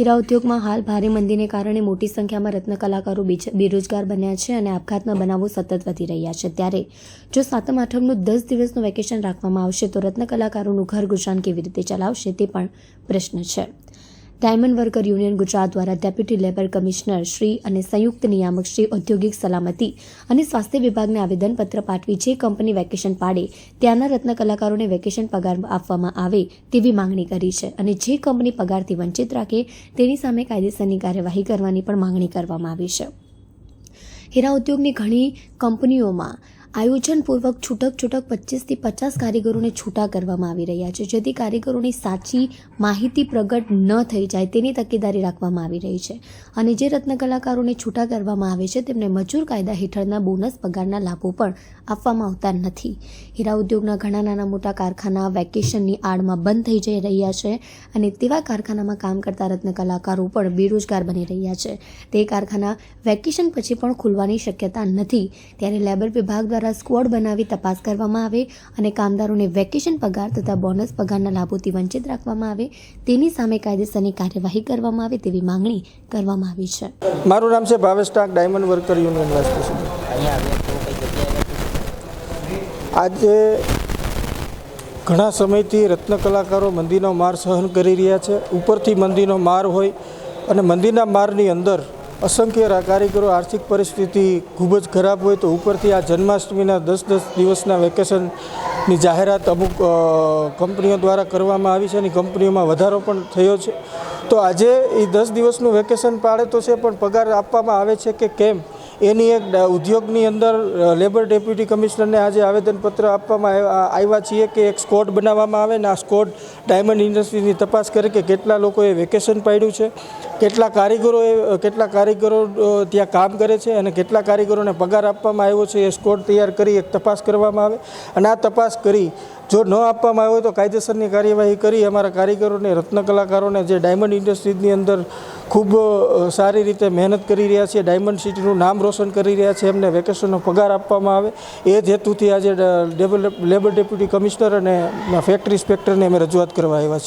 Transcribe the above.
હીરા ઉદ્યોગમાં હાલ ભારે મંદીને કારણે મોટી સંખ્યામાં રત્ન કલાકારો બેરોજગાર બન્યા છે અને આપઘાતના બનાવો સતત વધી રહ્યા છે. ત્યારે જો સાતમ આઠમનું દસ દિવસનું વેકેશન રાખવામાં આવશે, તો રત્ન કલાકારોનું ઘર ગુજરાન કેવી રીતે ચલાવશે તે પણ પ્રશ્ન છે. ડાયમંડ વર્કર યુનિયન ગુજરાત દ્વારા ડેપ્યુટી લેબર કમિશનર શ્રી અને સંયુક્ત નિયામક શ્રી ઔદ્યોગિક સલામતી અને સ્વાસ્થ્ય વિભાગને આવેદનપત્ર પાઠવી જે કંપની વેકેશન પાડે ત્યાંના રત્ન કલાકારોને વેકેશન પગાર આપવામાં આવે તેવી માંગણી કરી છે અને જે કંપની પગારથી વંચિત રાખે તેની સામે કાયદેસરની કાર્યવાહી કરવાની પણ માંગણી કરવામાં આવી છે. હીરા ઉદ્યોગની ઘણી કંપનીઓમાં આયોજનપૂર્વક છૂટક છૂટક પચીસથી પચાસ કારીગરોને છૂટા કરવામાં આવી રહ્યા છે, જેથી કારીગરોની સાચી માહિતી પ્રગટ ન થઈ જાય તેની તકેદારી રાખવામાં આવી રહી છે. અને જે રત્ન કલાકારોને છૂટા કરવામાં આવે છે, તેમને મજૂર કાયદા હેઠળના બોનસ પગારના લાભો પણ આપવામાં આવતા નથી. હીરા ઉદ્યોગના ઘણા નાના મોટા કારખાના વેકેશનની આડમાં બંધ થઈ જઈ રહ્યા છે અને તેવા કારખાનામાં કામ કરતા રત્ન કલાકારો પણ બેરોજગાર બની રહ્યા છે. તે કારખાના વેકેશન પછી પણ ખુલવાની શક્યતા નથી. ત્યારે લેબર વિભાગ દ્વારા સ્ક્વોડ બનાવી તપાસ કરવામાં આવે અને કામદારોને વેકેશન પગાર તથા બોનસ પગારના લાભોથી વંચિત રાખવામાં આવે, તેની સામે કાયદેસરની કાર્યવાહી કરવામાં આવે તેવી માંગણી કરવામાં આવી છે. મારું નામ છે Bhavesh Tank, diamond worker union આજે ઘણા સમયથી રત્ન કલાકારો મંદીનો માર સહન કરી રહ્યા છે. ઉપરથી મંદીનો માર હોય અને મંદીના મારની અંદર અસંખ્ય કારીગરો આર્થિક પરિસ્થિતિ ખૂબ જ ખરાબ હોય તો ઉપરથી આ જન્માષ્ટમીના દસ દસ દિવસના વેકેશનની જાહેરાત અમુક કંપનીઓ દ્વારા કરવામાં આવી છે અને કંપનીઓમાં વધારો પણ થયો છે. તો આજે એ દસ દિવસનું વેકેશન પાડે તો છે, પણ પગાર આપવામાં આવે છે કે કેમ? એની એક ઉદ્યોગની અંદર લેબર ડેપ્યુટી કમિશનરને આજે આવેદનપત્ર આપવામાં આવ- આવ્યા છીએ કે એક સ્કોડ બનાવવામાં આવે ને આ સ્કોડ ડાયમંડ ઇન્ડસ્ટ્રીની તપાસ કરે કે કેટલા લોકોએ વેકેશન પાડ્યું છે, કેટલા કારીગરોએ, કેટલા કારીગરો ત્યાં કામ કરે છે અને કેટલા કારીગરોને પગાર આપવામાં આવ્યો છે એ સ્કોડ તૈયાર કરી એક તપાસ કરવામાં આવે. અને આ તપાસ કરી, જો ન આપવામાં આવ્યો તો કાયદેસરની કાર્યવાહી કરી અમારા કારીગરોને, રત્ન કલાકારોને જે ડાયમંડ ઇન્ડસ્ટ્રીઝની અંદર ખૂબ સારી રીતે મહેનત કરી રહ્યા છે, ડાયમંડ સિટીનું નામ રોશન કરી રહ્યા છે, એમને વેકેશનનો પગાર આપવામાં આવે, એ જ હેતુથી આજે લેબર ડેપ્યુટી કમિશનર અને ફેક્ટરી ઇન્સ્પેક્ટરને અમે રજૂઆત કરવા આવ્યા